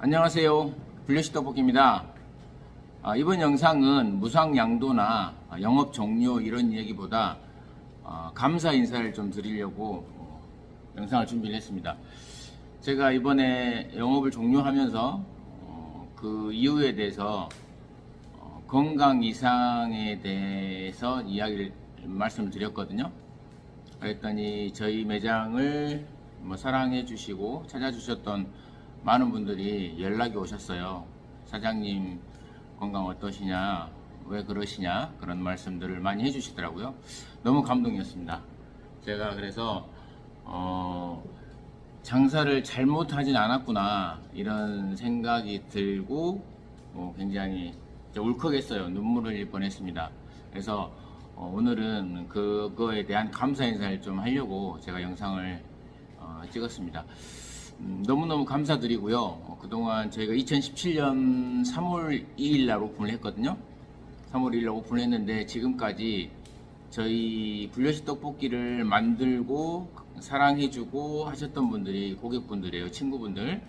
안녕하세요. 블루시 떡볶이입니다. 아, 이번 영상은 무상양도나 영업 종료 이런 얘기보다 아, 감사 인사를 좀 드리려고 어, 영상을 준비를 했습니다. 제가 이번에 영업을 종료하면서 어, 그 이유에 대해서 어, 건강 이상에 대해서 이야기를 말씀을 드렸거든요. 그랬더니 저희 매장을 뭐 사랑해 주시고 찾아주셨던 많은 분들이 연락이 오셨어요. 사장님 건강 어떠시냐, 왜 그러시냐 그런 말씀들을 많이 해주시더라고요. 너무 감동이었습니다. 제가 그래서 어, 장사를 잘못하진 않았구나 이런 생각이 들고 어, 굉장히 울컥했어요. 눈물을 흘릴 뻔했습니다. 그래서 어, 오늘은 그거에 대한 감사 인사를 좀 하려고 제가 영상을 어, 찍었습니다. 음, 너무너무 감사드리고요. 어, 그동안 저희가 2017년 3월 2일 날 오픈을 했거든요. 3월 2일 날 오픈을 했는데 지금까지 저희 불려시 떡볶이를 만들고 사랑해주고 하셨던 분들이 고객분들이에요. 친구분들.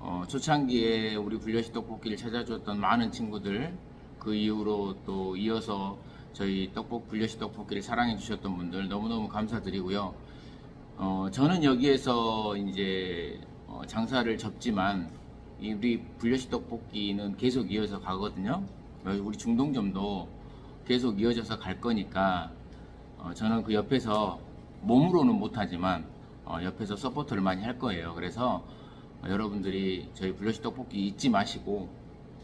어, 초창기에 우리 불려시 떡볶이를 찾아줬던 많은 친구들 그 이후로 또 이어서 저희 떡볶 불려시 떡볶이를 사랑해 주셨던 분들 너무너무 감사드리고요. 어, 저는 여기에서 이제 어, 장사를 접지만 이 우리 불려시 떡볶이는 계속 이어서 가거든요. 우리 중동점도 계속 이어져서 갈 거니까 어, 저는 그 옆에서 몸으로는 못하지만 어, 옆에서 서포트를 많이 할 거예요. 그래서 어, 여러분들이 저희 불려시 떡볶이 잊지 마시고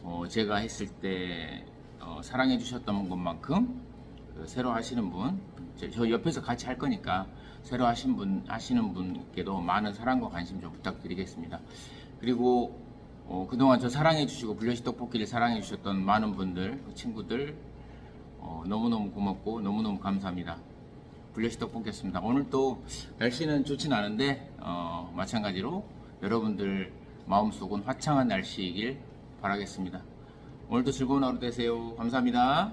어, 제가 했을 때 어, 사랑해 주셨던 것만큼 그 새로 하시는 분, 저- 저 옆에서 같이 할 거니까 새로 하신 분 하시는 분께도 많은 사랑과 관심 좀 부탁드리겠습니다. 그리고 어, 그동안 저 사랑해 주시고 불려시 떡볶이를 사랑해 주셨던 많은 분들, 그 친구들 어, 너무너무 고맙고 너무너무 감사합니다. 불려시 떡볶이였습니다. 오늘 또 날씨는 좋진 않은데 어, 마찬가지로 여러분들 마음속은 화창한 날씨이길 바라겠습니다. 오늘도 즐거운 하루 되세요. 감사합니다.